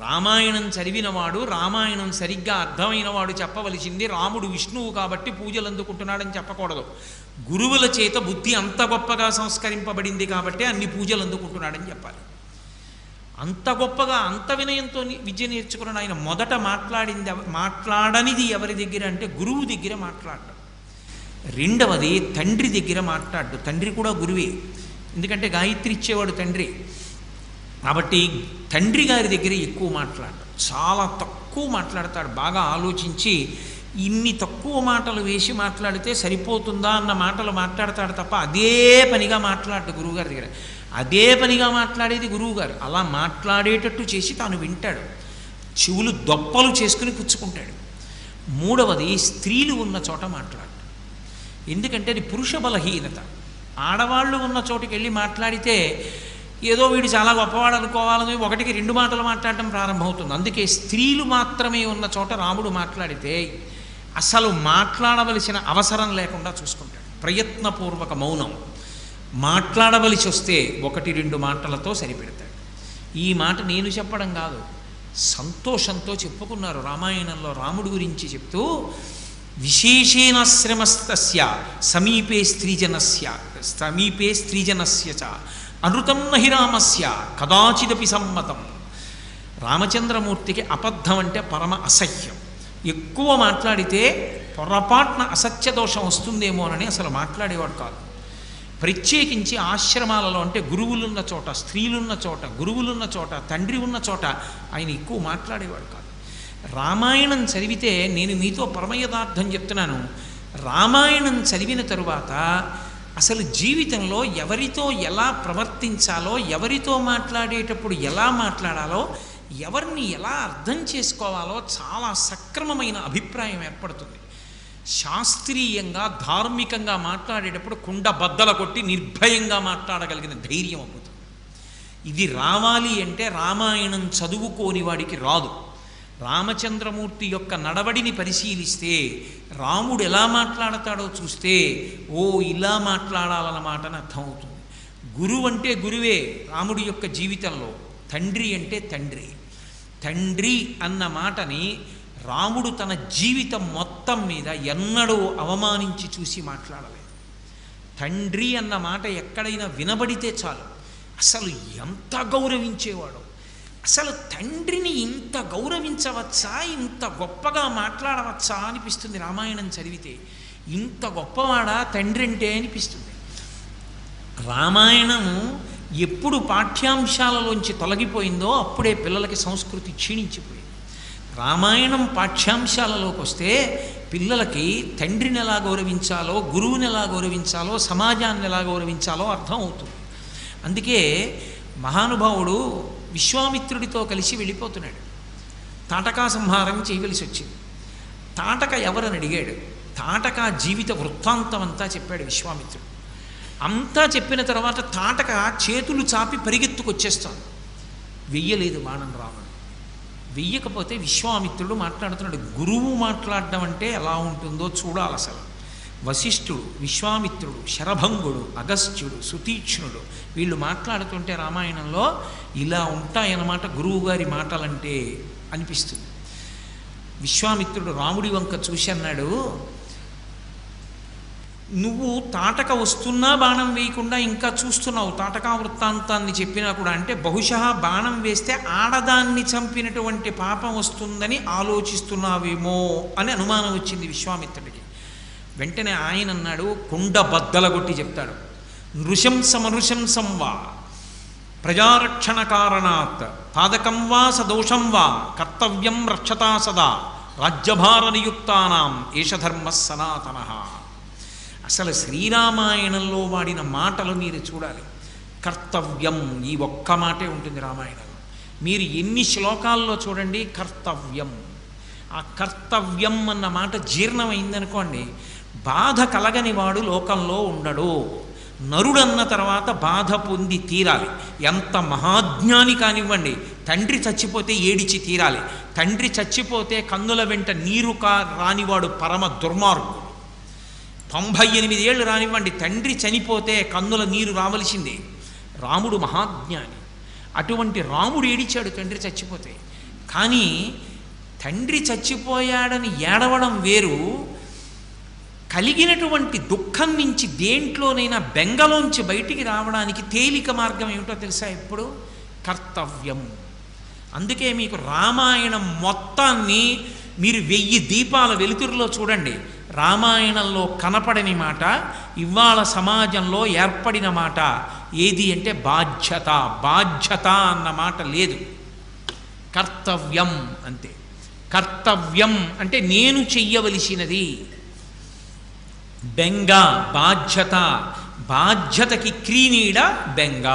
రామాయణం చదివినవాడు రామాయణం సరిగ్గా అర్థమైనవాడు చెప్పవలసింది రాముడు విష్ణువు కాబట్టి పూజలు అందుకుంటున్నాడని చెప్పకూడదు. గురువుల చేత బుద్ధి అంత గొప్పగా సంస్కరింపబడింది కాబట్టి అన్ని పూజలు అందుకుంటున్నాడని చెప్పాలి. అంత గొప్పగా అంత వినయంతో విద్య నేర్చుకున్న ఆయన. మొదట మాట్లాడింది మాట్లాడనిది ఎవరి దగ్గర అంటే గురువు దగ్గర మాట్లాడటం. రెండవది తండ్రి దగ్గర మాట్లాడు తండ్రి కూడా గురువే. ఎందుకంటే గాయత్రి ఇచ్చేవాడు తండ్రి. కాబట్టి తండ్రి గారి దగ్గర ఎక్కువ మాట్లాడతాడు. చాలా తక్కువ మాట్లాడతాడు. బాగా ఆలోచించి ఇన్ని తక్కువ మాటలు వేసి మాట్లాడితే సరిపోతుందా అన్న మాటలు మాట్లాడతాడు తప్ప అదే పనిగా మాట్లాడు గురువుగారి దగ్గర. అదే పనిగా మాట్లాడేది గురువుగారు. అలా మాట్లాడేటట్టు చేసి తాను వింటాడు. చెవులు దొప్పలు చేసుకుని పుచ్చుకుంటాడు. మూడవది స్త్రీలు ఉన్న చోట మాట్లాడు. ఎందుకంటే అది పురుష బలహీనత. ఆడవాళ్ళు ఉన్న చోటుకి వెళ్ళి మాట్లాడితే ఏదో వీడు చాలా గొప్పవాడు అనుకోవాలని ఒకటికి రెండు మాటలు మాట్లాడటం ప్రారంభమవుతుంది. అందుకే స్త్రీలు మాత్రమే ఉన్న చోట రాముడు మాట్లాడితే అసలు మాట్లాడవలసిన అవసరం లేకుండా చూసుకుంటాడు. ప్రయత్నపూర్వక మౌనం. మాట్లాడవలసి వస్తే ఒకటి రెండు మాటలతో సరిపెడతాడు. ఈ మాట నేను చెప్పడం కాదు సంతోషంతో చెప్పుకున్నారు రామాయణంలో రాముడి గురించి చెప్తూ విశేషేణాశ్రమస్తస్య సమీపే స్త్రీజనస్య సమీపే స్త్రీజనస్య చ అనృతం నహి రామస్య కదాచిదపి సమ్మతం రామచంద్రమూర్తికి అబద్ధం అంటే పరమ అసహ్యం ఎక్కువ మాట్లాడితే పొరపాటున అసత్య దోషం వస్తుందేమోనని అసలు మాట్లాడేవాడు కాదు. ప్రత్యేకించి ఆశ్రమాలలో అంటే గురువులున్న చోట స్త్రీలున్న చోట గురువులున్న చోట తండ్రి ఉన్న చోట ఆయన ఎక్కువ మాట్లాడేవాడు కాదు. రామాయణం చదివితే నేను మీతో పరమయథార్థం చెప్తున్నాను. రామాయణం చదివిన తరువాత అసలు జీవితంలో ఎవరితో ఎలా ప్రవర్తించాలో ఎవరితో మాట్లాడేటప్పుడు ఎలా మాట్లాడాలో ఎవరిని ఎలా అర్థం చేసుకోవాలో చాలా సక్రమమైన అభిప్రాయం ఏర్పడుతుంది. శాస్త్రీయంగా ధార్మికంగా మాట్లాడేటప్పుడు కుండ బద్దల కొట్టి నిర్భయంగా మాట్లాడగలిగిన ధైర్యం అవుతుంది ఇది రావాలి అంటే రామాయణం చదువుకోని వాడికి రాదు. రామచంద్రమూర్తి యొక్క నడవడిని పరిశీలిస్తే రాముడు ఎలా మాట్లాడతాడో చూస్తే ఓ ఇలా మాట్లాడాలన్నమాట అని అర్థమవుతుంది. గురువు అంటే గురువే రాముడి యొక్క జీవితంలో. తండ్రి అంటే తండ్రి. తండ్రి అన్న మాటని రాముడు తన జీవితం మొత్తం మీద ఎన్నడూ అవమానించి చూసి మాట్లాడలేదు. తండ్రి అన్న మాట ఎక్కడైనా వినబడితే చాలు. అసలు ఎంత గౌరవించేవాడో. అసలు తండ్రిని ఇంత గౌరవించవచ్చా? ఇంత గొప్పగా మాట్లాడవచ్చా అనిపిస్తుంది రామాయణం చదివితే. ఇంత గొప్పవాడా తండ్రి అంటే అనిపిస్తుంది. రామాయణం ఎప్పుడు పాఠ్యాంశాలలోంచి తొలగిపోయిందో అప్పుడే పిల్లలకి సంస్కృతి క్షీణించిపోయింది. రామాయణం పాఠ్యాంశాలలోకి వస్తే పిల్లలకి తండ్రిని ఎలా గౌరవించాలో గురువుని ఎలా గౌరవించాలో సమాజాన్ని ఎలా గౌరవించాలో అర్థం అవుతుంది. అందుకే మహానుభావుడు విశ్వామిత్రుడితో కలిసి వెళ్ళిపోతున్నాడు. తాటకా సంహారం చేయవలసి వచ్చింది. తాటక ఎవరని అడిగాడు. తాటక జీవిత వృత్తాంతం అంతా చెప్పాడు విశ్వామిత్రుడు. అంతా చెప్పిన తర్వాత తాటక చేతులు చాపి పరిగెత్తుకొచ్చేస్తాను వెయ్యలేదు బాణం రావడం. వెయ్యకపోతే విశ్వామిత్రుడు మాట్లాడుతున్నాడు. గురువు మాట్లాడడం అంటే ఎలా ఉంటుందో చూడాలి అసలు. వశిష్ఠుడు విశ్వామిత్రుడు శరభంగుడు అగస్త్యుడు సుతీక్ష్ణుడు వీళ్ళు మాట్లాడుతుంటే రామాయణంలో ఇలా ఉంటాయన్నమాట గురువుగారి మాటలంటే అనిపిస్తుంది. విశ్వామిత్రుడు రాముడి వంక చూసి అన్నాడు నువ్వు తాటక వస్తున్నా బాణం వేయకుండా ఇంకా చూస్తున్నావు. తాటకా వృత్తాంతాన్ని చెప్పినా కూడా అంటే బహుశా బాణం వేస్తే ఆడదాన్ని చంపినటువంటి పాపం వస్తుందని ఆలోచిస్తున్నావేమో అని అనుమానం వచ్చింది విశ్వామిత్రుడికి. వెంటనే ఆయన అన్నాడు కుండ బద్దలగొట్టి చెప్తాడు. నృశంసమనృశంసం వా ప్రజారక్షణ కారణాత్ పాదకం వా సదోషం వా కర్తవ్యం రక్షతా సదా రాజ్యభార నియుక్తానాం ఏషధర్మ సనాతన. అసలు శ్రీరామాయణంలో వాడిన మాటలు మీరు చూడాలి. కర్తవ్యం ఈ ఒక్క మాటే ఉంటుంది రామాయణంలో. మీరు ఎన్ని శ్లోకాల్లో చూడండి కర్తవ్యం. ఆ కర్తవ్యం అన్న మాట జీర్ణమైందనుకోండి బాధ కలగని వాడు లోకంలో ఉండడు. నరుడన్న తర్వాత బాధ పొంది తీరాలి. ఎంత మహాజ్ఞాని కానివ్వండి తండ్రి చచ్చిపోతే ఏడిచి తీరాలి. తండ్రి చచ్చిపోతే కన్నుల వెంట నీరు కా రానివాడు పరమ దుర్మార్గుడు. తొంభై ఎనిమిది ఏళ్ళు రానివ్వండి తండ్రి చనిపోతే కన్నుల నీరు రావలసిందే. రాముడు మహాజ్ఞాని. అటువంటి రాముడు ఏడిచాడు తండ్రి చచ్చిపోతే. కానీ తండ్రి చచ్చిపోయాడని ఏడవడం వేరు కలిగినటువంటి దుఃఖం నుంచి దేంట్లోనైనా బెంగలోంచి బయటికి రావడానికి తేలిక మార్గం ఏమిటో తెలుసా ఎప్పుడు కర్తవ్యం. అందుకే మీకు రామాయణం మొత్తాన్ని మీరు వెయ్యి దీపాల వెలుతురులో చూడండి. రామాయణంలో కనపడని మాట ఇవాళ సమాజంలో ఏర్పడిన మాట ఏది అంటే బాధ్యత బాధ్యత అన్న మాట లేదు. కర్తవ్యం అంతే. కర్తవ్యం అంటే నేను చెయ్యవలసినది. బెంగ బాధ్యత. బాధ్యతకి క్రీనీడ బెంగ.